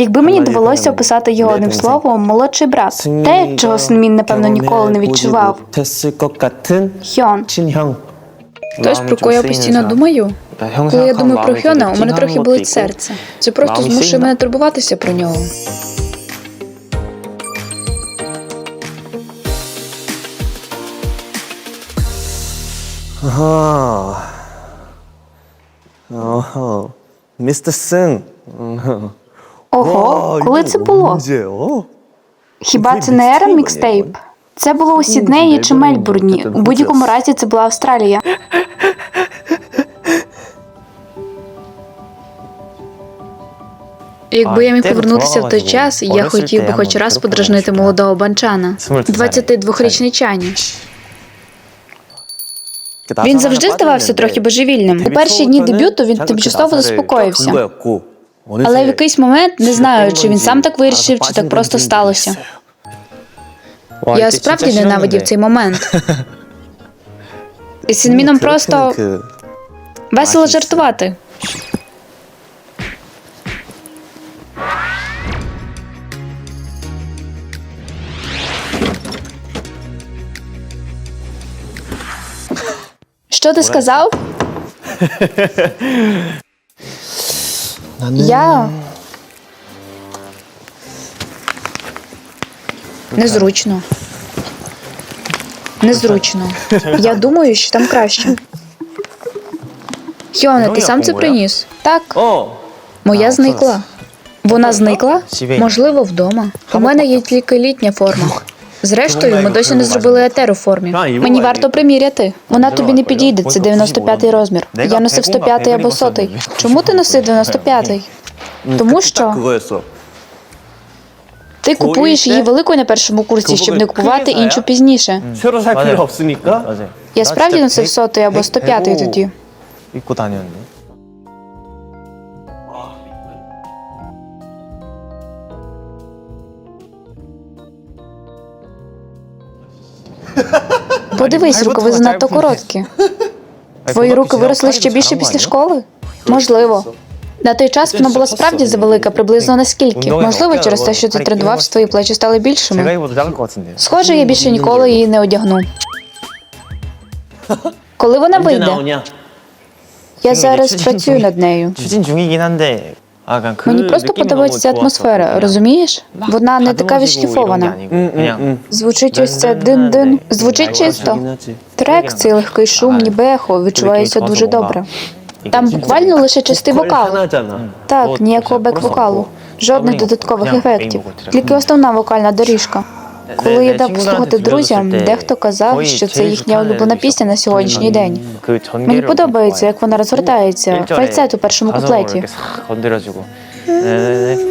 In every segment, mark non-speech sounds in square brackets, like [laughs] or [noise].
Якби мені довелося описати його одним словом, молодший брат, те, чого Синмін, напевно, ніколи не відчував. Хьон. Хтось, про кого я постійно думаю. Коли я думаю про Хьона, у мене трохи болить серце. Це просто змушує мене турбуватися про нього. Ого. Ого. Містер Син. Ого, Ого, коли це було? Хіба це не ера мікстейп? Це було у Сіднеї чи Мельбурні. У будь-якому разі це була Австралія. Якби я міг повернутися в той час, я хотів би хоч раз подражнити молодого банчана, 22-річний чані. Він завжди здавався трохи божевільним. У перші дні дебюту він тимчасово заспокоївся. Але в якийсь момент не знаю, чи він сам так вирішив, чи так просто сталося. Я справді ненавидів цей момент. І з Сінміном просто весело жартувати. Що ти сказав? [laughs] Я Незручно. Незручно. Я думаю, що там краще. Хьоне, ти сам це приніс? так. Моя зникла. Вона зникла? Можливо, вдома. У мене є тільки літня форма. Зрештою, ми досі не зробили етер у формі. Мені варто приміряти. Вона тобі не підійде. Це 95-й розмір. Я носив 105-й або 100-й. Чому ти носив 95-й? Тому що ти купуєш її великою на першому курсі, щоб не купувати іншу пізніше. Я справді носив 100-й або 105-й тоді. Подивись, рукави занадто короткі. Твої руки виросли ще більше після школи? Можливо. На той час вона була справді завелика, приблизно наскільки. Можливо, через те, що ти тренувався, твої плечі стали більшими. Схоже, я більше ніколи її не одягну. [laughs] Коли вона вийде? Я зараз працюю над нею. Мені просто подобається атмосфера, розумієш? Вона не така відшліфована. Звучить ось це дин-дин. Звучить чисто. Трек, цей легкий шум, ніби ехо, відчувається дуже добре. Там буквально лише чистий вокал. Так, ніякого бек-вокалу, жодних додаткових ефектів, тільки основна вокальна доріжка. Коли я дав послухати друзям, дехто казав, що це їхня улюблена пісня на сьогоднішній день. Мені подобається, як вона розгортається, фальцет у першому куплеті.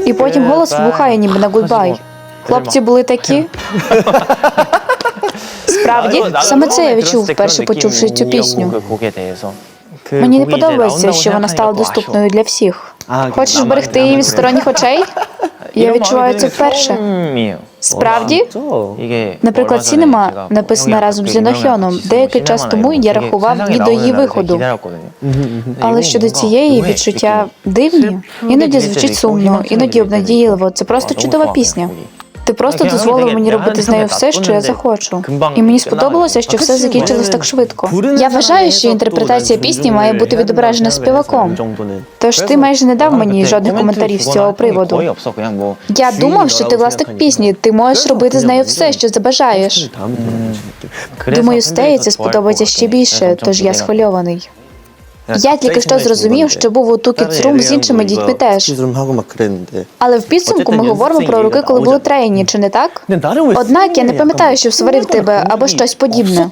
І потім голос вибухає ніби на гудбай. Хлопці були такі. [laughs] Справді, саме це я відчув, вперше почувши цю пісню. Мені не подобається, що вона стала доступною для всіх. Хочеш берегти її від сторонніх очей? Я відчуваю це вперше. Справді? Наприклад, Сінема написана разом з Лінохьоном. Деякий час тому я рахував її до її виходу. Але щодо цієї відчуття дивні, іноді звучить сумно, іноді обнадійливо. Це просто чудова пісня. Ти просто дозволив мені робити з нею все, що я захочу. І мені сподобалося, що все закінчилось так швидко. Я вважаю, що інтерпретація пісні має бути відображена співаком. Тож ти майже не дав мені жодних коментарів з цього приводу. Я думав, що ти власник пісні. Ти можеш робити з нею все, що забажаєш. Думаю, Стеї це сподобається ще більше, тож я схвильований. Я тільки що зрозумів, що був у ту з іншими дітьми теж. Але в підсумку ми говоримо про роки, коли були трейні, чи не так? Однак я не пам'ятаю, що сварив тебе або щось подібне.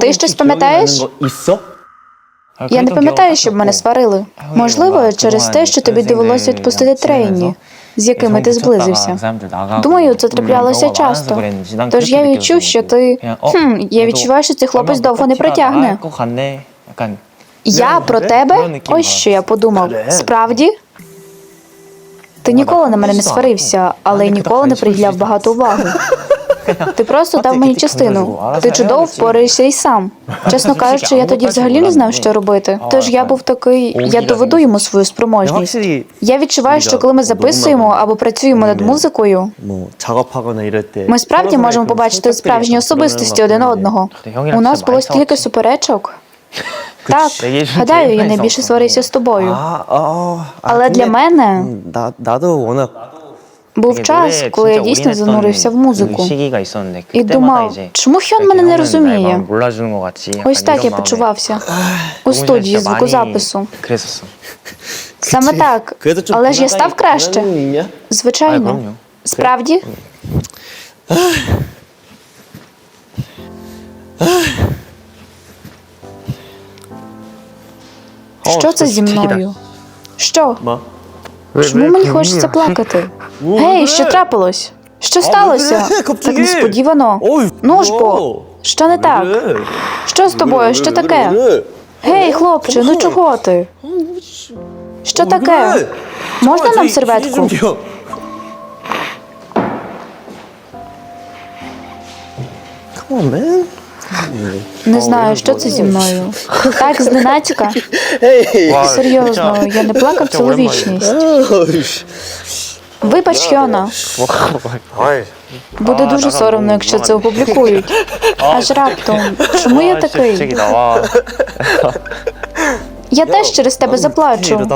Ти щось пам'ятаєш? Я не пам'ятаю, щоб мене сварили. Можливо, через те, що тобі довелося відпустити трейні, з якими ти зблизився. Думаю, це траплялося часто. Тож я відчув, що ти хм, я відчуваю, що цей хлопець довго не протягне. Я про тебе. Ось що я подумав. Справді. Ти ніколи на мене не сварився, але ніколи не приділяв багато уваги. [laughs] Ти просто дав мені частину. Ти чудово впораєшся і сам. [laughs] Чесно кажучи, я тоді взагалі не знав, що робити. Тож я був такий, я доведу йому свою спроможність. Я відчуваю, що коли ми записуємо або працюємо над музикою, ми справді можемо побачити справжні особистості один одного. У нас було стільки суперечок. [laughs] Так, гадаю, я найбільше сварився з тобою. Але для мене був час, коли я дійсно занурився в музику. і думав, чому Хьон мене не розуміє? Ось так я почувався у студії звукозапису. Саме так, але ж я став краще. Звичайно, справді. Що це зі мною? Що? Чому мені хочеться плакати? [laughs] Гей, що трапилось? Що сталося? [laughs] Так несподівано. Ну ж бо, що не так? Що з тобою? Що таке? Гей, хлопче, ну чого ти? Що таке? Можна нам серветку? Come on, man. Не знаю, що це зі мною. Так, зненацька. Серйозно, я не плакав цілу вічність. Вибач, Йона. Буде дуже соромно, якщо це опублікують. Аж раптом, чому я такий? Я теж через тебе заплачу.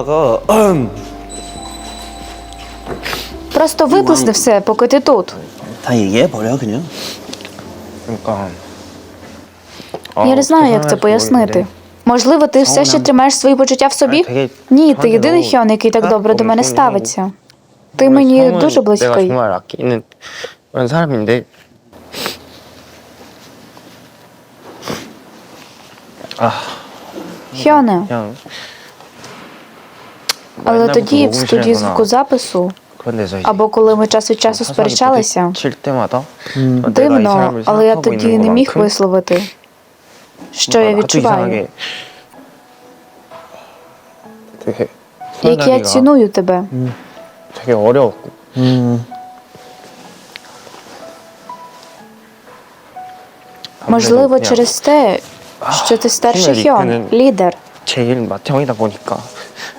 Просто виплесни все, поки ти тут. Та є, поля, я не знаю, як це пояснити. Можливо, ти все ще тримаєш свої почуття в собі? Ні, ти єдиний Хьон, який так добре до мене ставиться. Ти мені дуже близький. Хьоне. Але тоді в студії звукозапису або коли ми час від часу сперечалися, дивно, але я тоді не міг висловити що я 뭔가 나도 відчуваю, 이상하게 되게 як я 표현하기가 ціную тебе. 되게 어려웠고 음, Можливо, 그냥 через те, що ти старший 팀의 Хьон, 리크는 лідер. 제일 맏형이다 보니까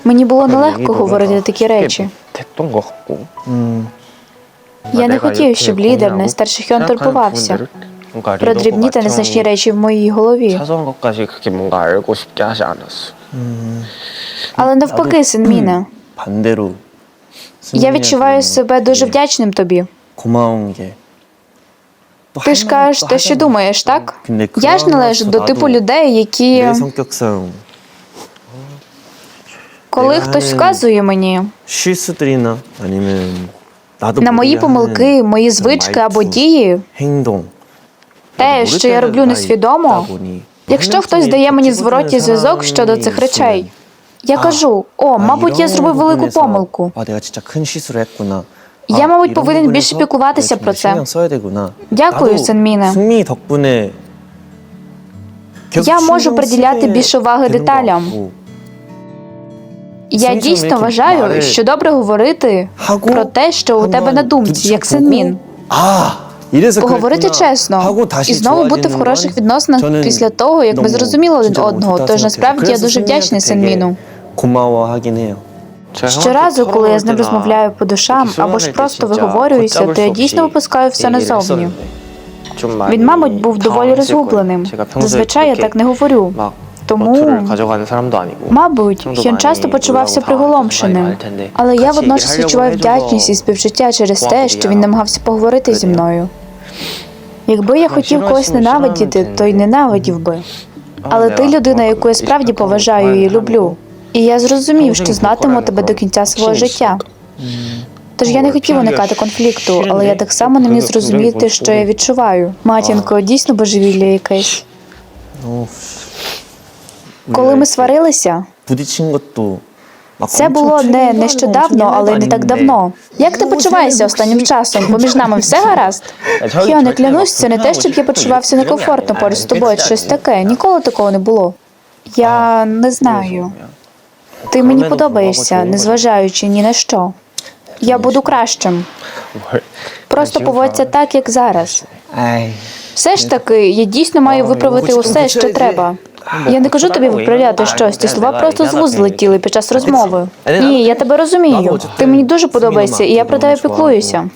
Мені було 그런 нелегко 얘기도 говорити 뭔가 такі 쉽게 речі. 됐던 것 같고 음, Я не 내가 хотів, 이렇게 щоб лідер, 고민하고 найстарший Хьон 생각하는 турбувався 부분들을 뭔가 про дрібні та незначні речі в моїй голові. Але навпаки, син Міна. Я відчуваю себе дуже вдячним тобі. Ти ж кажеш те, що думаєш, так? Я ж належу до типу людей, які. Коли хтось вказує мені на мої помилки, мої звички або дії те, що я роблю несвідомо, якщо хтось дає мені зворотній зв'язок щодо цих речей, я кажу: о, мабуть, я зробив велику помилку. Я, мабуть, повинен більше піклуватися про це. Дякую, Сенміне. Я можу приділяти більше уваги деталям. Я дійсно вважаю, що добре говорити про те, що у тебе на думці, як Сенмін. Поговорити чесно і знову бути в хороших відносинах після того, як ми зрозуміли один одного. Тож насправді я дуже вдячний Сенміну. Щоразу, коли я з ним розмовляю по душам або ж просто виговорююся, то я дійсно випускаю все назовні. Він, мабуть, був доволі розгубленим. Зазвичай я так не говорю. Тому, 가져가는 사람도 아니고. мабуть, Хьон часто почувався приголомшеним. Але я водночас відчуваю вдячність і співчуття через те, що він намагався поговорити зі мною. Якби я хотів когось ненавидіти, то й ненавидів би. Але ти людина, яку я справді поважаю і люблю. І я зрозумів, що знатиму тебе до кінця свого життя. Тож я не хотів уникати конфлікту, але я так само не міг зрозуміти, що я відчуваю. Матінко, дійсно божевілля якесь. 어, Коли ми сварилися, 부딪힌 것도 막 це 엄청 було не 최근에 нещодавно, але й не так давно. Як ти почуваєшся останнім часом? Поміж нами все гаразд? Я не клянусь, це не те, щоб я почувався некомфортно поруч з тобою, чи щось таке. Ніколи такого не було. Я не знаю. Ти мені подобаєшся, незважаючи ні на що. Я буду кращим. Просто поводься так, як зараз. 아이. Все ж таки, я дійсно маю виправити усе, що треба. Я не кажу тобі виправляти щось. Ті слова просто з вуз злетіли під час розмови. Ні, я тебе розумію. Ти мені дуже подобаєшся, і я про тебе піклуюся.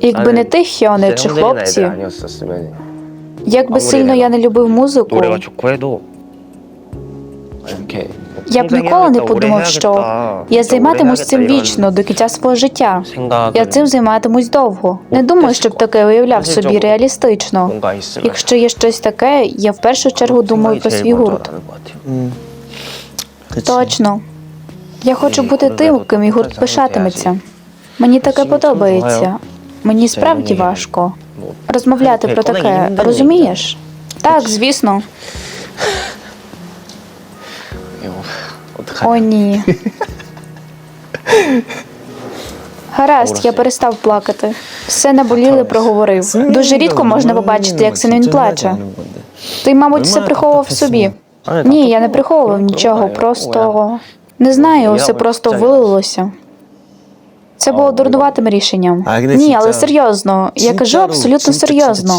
Якби не ти, Хіоне, чи хлопці, якби сильно я не любив музику. Я б ніколи не подумав, що я займатимусь цим вічно до кінця свого життя. Я цим займатимусь довго. Не думаю, щоб таке уявляв собі реалістично. Якщо є щось таке, я в першу чергу думаю про свій гурт. Точно. Я хочу бути тим, ким і гурт пишатиметься. Мені таке подобається. Мені справді важко розмовляти про таке. Розумієш? Так, звісно. О, ні. Гаразд, я перестав плакати. Все наболіли, проговорив. Дуже рідко можна побачити, як син він плаче. Ти, мабуть, все приховував собі. Ні, я не приховував нічого, просто не знаю, все просто вилилося. Це було дурнуватим рішенням. Ні, але серйозно. Я кажу абсолютно серйозно.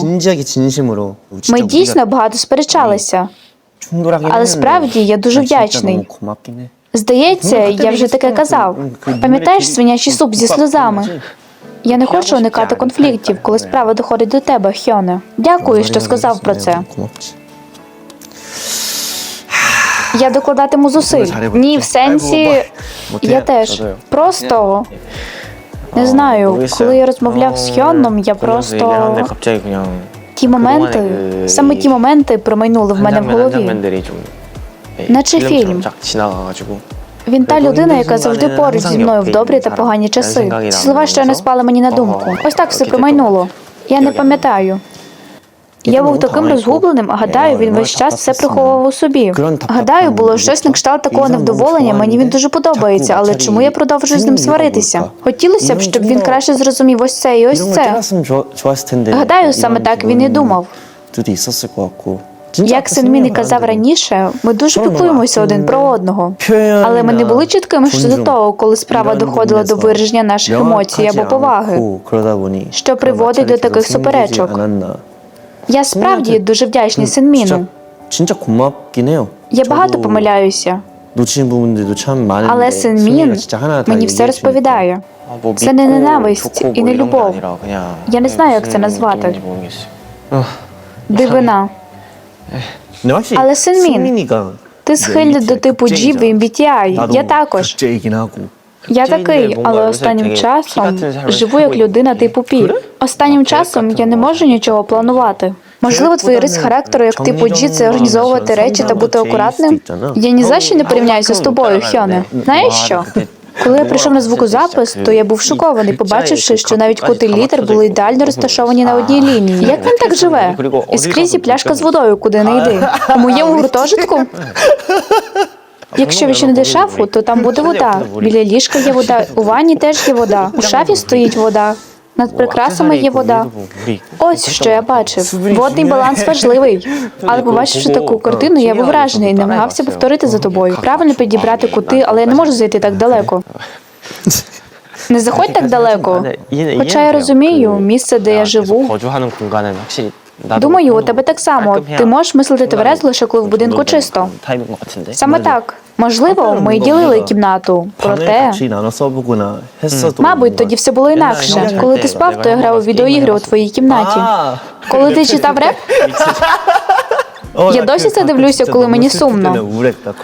Ми дійсно багато сперечалися. Але справді я дуже вдячний. Здається, я вже таке казав. Пам'ятаєш свинячий суп зі сльозами? Я не хочу уникати конфліктів, коли справа доходить до тебе, Хьоне. Дякую, що сказав про це. Я докладатиму зусиль. Ні, в сенсі я теж просто не знаю. Коли я розмовляв з Хьоном, я просто. Ті моменти, саме ті моменти промайнули в мене в голові. Наче фільм. Він та людина, яка завжди поруч зі мною в добрі та погані часи. Слова що не спали мені на думку. Ось так все промайнуло. Я не пам'ятаю. Я був таким розгубленим, а гадаю, він весь час все приховував у собі. Гадаю, було щось на кшталт такого невдоволення. Мені він дуже подобається, але чому я продовжую з ним сваритися? Хотілося б, щоб він краще зрозумів ось це і ось це. Гадаю, саме так він і думав. Як Синмін і казав раніше, ми дуже піклуємося один про одного, але ми не були чіткими щодо того, коли справа доходила до вираження наших емоцій або поваги, що приводить до таких суперечок. Я справді дуже вдячний Синміну. 진짜 고맙긴 해요. Я багато 저도 помиляюся, 놓치는 부분들도 참 많은데. але Синмін 승민이가 진짜 하나 다 мені все 얘기해주니까 розповідає. 아, 뭐 Це не 믿고 ненависть 좋고 і 뭐 не 이런 게 любов. 아니라 그냥 Я не знаю, як це 무슨 назвати. 느낌인지 모르겠어요. Дивина. 근데 확실히 Але Синмін, 승민이가 Ти схильний до типу G в MBTI. Я також. 극제이긴 하고. Я такий, але останнім часом живу як людина типу Пі. Останнім часом я не можу нічого планувати. Можливо, твої риси характеру, як типу G, це організовувати речі та бути акуратним. Я ні за що не порівняюся з тобою, Хьоне. Знаєш що? Коли я прийшов на звукозапис, то я був шокований, побачивши, що навіть кути літер були ідеально розташовані на одній лінії. Як він так живе? І скрізь і пляшка з водою, куди не йди. У моєму гуртожитку Якщо відчинити шафу, то там буде вода. Біля ліжка є вода, у ванні теж є вода. У шафі стоїть вода. Над прикрасами є вода. Ось що я бачив. Водний баланс важливий. [laughs] Але побачивши таку картину, я був вражений і намагався повторити за тобою. Правильно підібрати кути, але я не можу зайти так далеко. [laughs] Не заходь так далеко. Хоча я розумію, місце, де я живу. Думаю, у тебе так само. Ти можеш мислити тверезо лише коли в будинку чисто. Саме так. Можливо, ми ділили кімнату. Проте мабуть, тоді все було інакше. Коли ти спав, то я грав у відеоігри у твоїй кімнаті. Коли ти читав реп? [laughs] Я досі це дивлюся, коли мені сумно.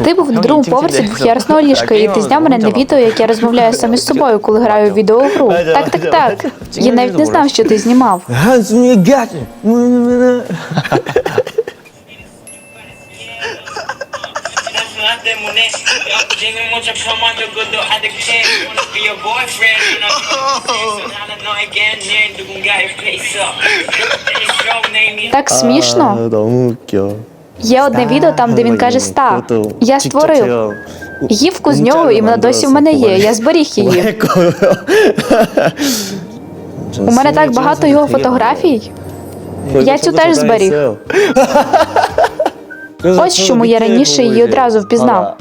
Ти був на другому поверсі двох'ярусного ліжка, і ти зняв мене на відео, як я розмовляю сам з собою, коли граю в відеогру. Так, так, так. Я навіть не знав, що ти знімав. 한숨이 갓! 음, 나 때문에 지금 먼저 처음만도 그도 아득해 Wanna be your boyfriend 난 나는 너에겐 늘 누군가의 face up 내 show name이 Так смішно. 아, 너무 웃겨. Є одне відео там, де він каже ста. Я створив. Гівку з нього, і вона досі в мене є. Я зберіг її. У мене так багато його фотографій. Я цю теж зберіг. Ось чому я раніше її одразу впізнав.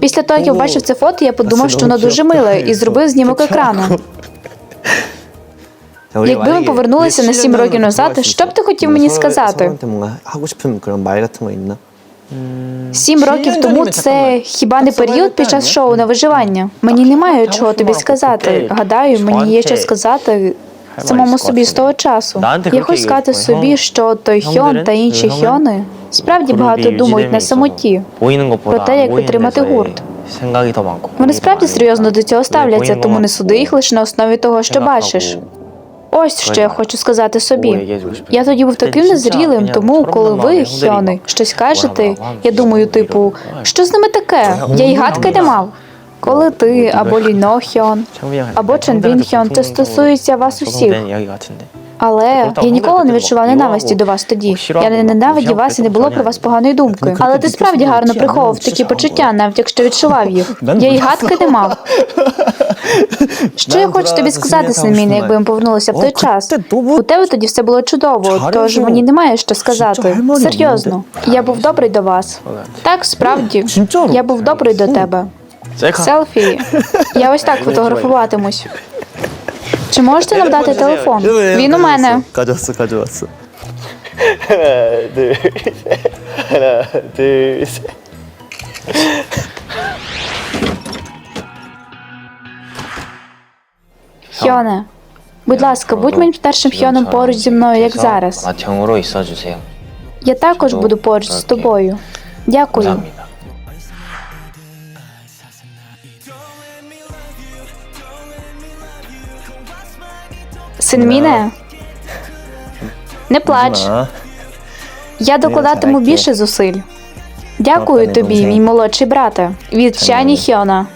Після того, як я побачив це фото, я подумав, що вона дуже миле, і зробив знімок екрану. [laughs] Якби ми повернулися на сім років назад, що б ти хотів мені сказати? Сім років тому це хіба не період під час шоу на виживання? Мені немає чого тобі сказати. Гадаю, мені є що сказати. Самому собі з того часу. Я хочу сказати собі, що той Хьон та інші Хьони Справді багато думають на самоті про те, як підтримати гурт. Вони справді серйозно до цього ставляться, тому не суди їх лише на основі того, що бачиш. Ось що я хочу сказати собі. Я тоді був таким незрілим, тому коли ви, Хьони, щось кажете, я думаю, типу, що з ними таке? Я й гадки не мав. Коли ти або Ліно Хьон, або Чен Бін Хьон, це стосується вас усіх. Але я ніколи не відчував ненависті до вас тоді. Я не ненавидів вас і не було про вас поганої думки. Але ти справді гарно приховував такі почуття, навіть якщо відчував їх. [laughs] Я й гадки не мав. [laughs] Що я хочу тобі сказати, Семіне, якби ми повернулися в той час? У тебе тоді все було чудово, тож мені немає що сказати. Серйозно, я був добрий до вас. Так, справді, я був добрий до тебе. Селфі. Я ось так фотографуватимусь. Чи можете нам дати телефон? Він у мене. 가져왔어, 가져왔어. Хьоне, будь ласка, будь моїм старшим Хьоном поруч зі мною, як зараз. 맏형으로 있어주세요. Я також буду поруч з тобою. Дякую. 감사합니다. Синміне, не плач. 아, Я докладатиму більше зусиль. Дякую тобі, мій молодший брате. Від Чані Хьона.